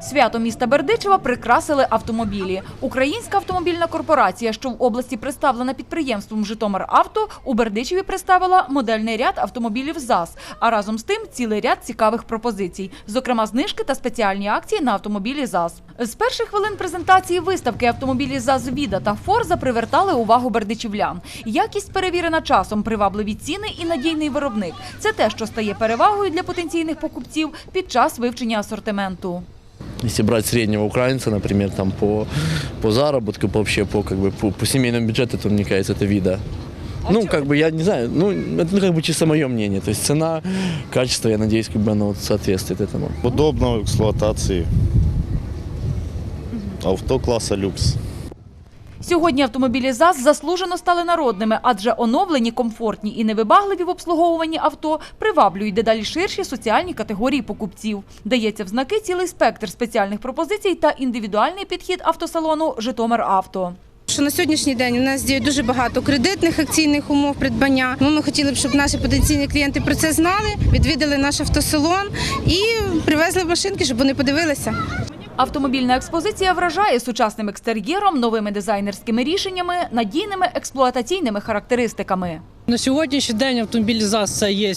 Свято міста Бердичева прикрасили автомобілі. Українська автомобільна корпорація, що в області представлена підприємством Житомир Авто, у Бердичеві представила модельний ряд автомобілів ЗАЗ, а разом з тим цілий ряд цікавих пропозицій, зокрема знижки та спеціальні акції на автомобілі ЗАЗ. З перших хвилин презентації виставки автомобілі ЗАЗ Віда та Форза привертали увагу бердичівлян. Якість перевірена часом, привабливі ціни і надійний виробник це те, що стає перевагою для потенційних покупців під час вивчення асортименту. Если брать среднего украинца, например, там по, по заработку, по, вообще по, как бы, по, по семейному бюджету, то мне кажется, это вида. ну, как бы, я не знаю, ну, это ну, как бы чисто мое мнение. То есть цена, качество, я надеюсь, как бы оно вот соответствует этому. Удобно в експлуатації. Авто класа люкс. Сьогодні автомобілі ЗАЗ заслужено стали народними, адже оновлені, комфортні і невибагливі в обслуговуванні авто приваблюють дедалі ширші соціальні категорії покупців. Дається в знаки цілий спектр спеціальних пропозицій та індивідуальний підхід автосалону Житомир Авто. Що на сьогоднішній день у нас діє дуже багато кредитних акційних умов придбання. Ну, ми хотіли б, щоб наші потенційні клієнти про це знали, відвідали наш автосалон і привезли машинки, щоб вони подивилися. Автомобільна експозиція вражає сучасним екстер'єром, новими дизайнерськими рішеннями, надійними експлуатаційними характеристиками. На сьогоднішній день автомобіль ЗАЗ є,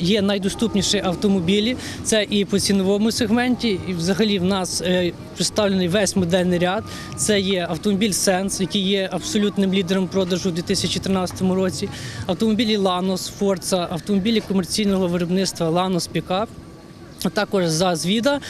є найдоступніші автомобілі. Це і по ціновому сегменті, і взагалі в нас е, представлений весь модельний ряд. Це є автомобіль Сенс, який є абсолютним лідером продажу у 2013 році. Автомобілі Ланос, Форца, автомобілі комерційного виробництва Ланос Пікап. Також ЗАЗ Віда.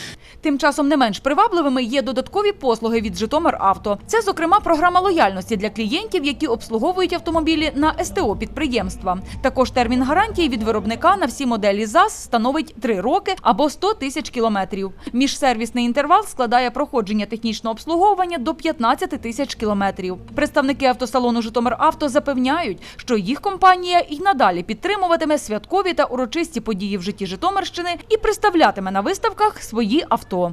Тим часом не менш привабливими є додаткові послуги від Житомир Авто. Це, зокрема, програма лояльності для клієнтів, які обслуговують автомобілі на СТО підприємства. Також термін гарантії від виробника на всі моделі ЗАЗ становить 3 роки або 100 тисяч кілометрів. Міжсервісний інтервал складає проходження технічного обслуговування до 15 тисяч кілометрів. Представники автосалону Житомир Авто запевняють, що їх компанія і надалі підтримуватиме святкові та урочисті події в житті Житомирщини і представлятиме на виставках свої авто.